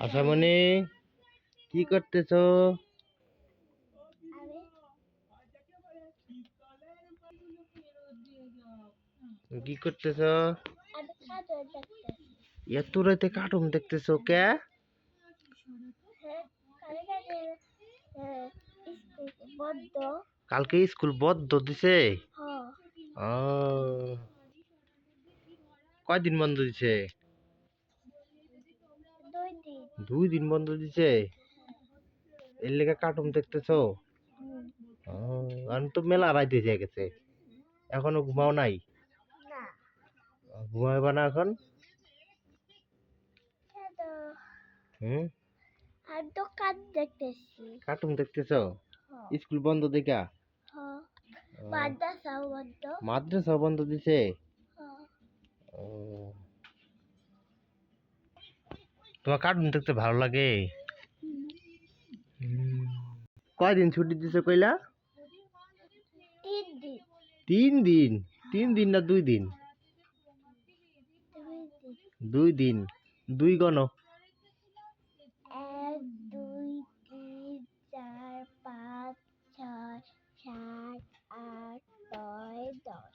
আশামণি কি করতেছো? কি করতেছো? এত রাতে কার্টুন দেখতেছো কে? কালকে স্কুল বদ্ধ দিছে? হ কয়দিন বন্ধ দিছে? দুই দিন বন্ধ দিছে? এর লেগে কার্টুন দেখতেছো। আমি তো মেলা রাইতে যেয়ে গেছে। এখনও ঘুমাও নাই? ঘুমাইবা না এখন? হুম? আর দোকান দেখতেছি। কার্টুন দেখতেছো? স্কুল বন্ধ দেখা হ মাদ্রাসা বন্ধ। মাদ্রাসা বন্ধ দিছে? ও। তোমার কার্টুন দেখতে ভালো লাগে? কয়দিন ছুটি দিছে কইলা? তিন দিন। তিন দিন না দুই দিন? দুই দিন। দুই গণ। এক দুই চার পাঁচ সাত আট নয় দশ।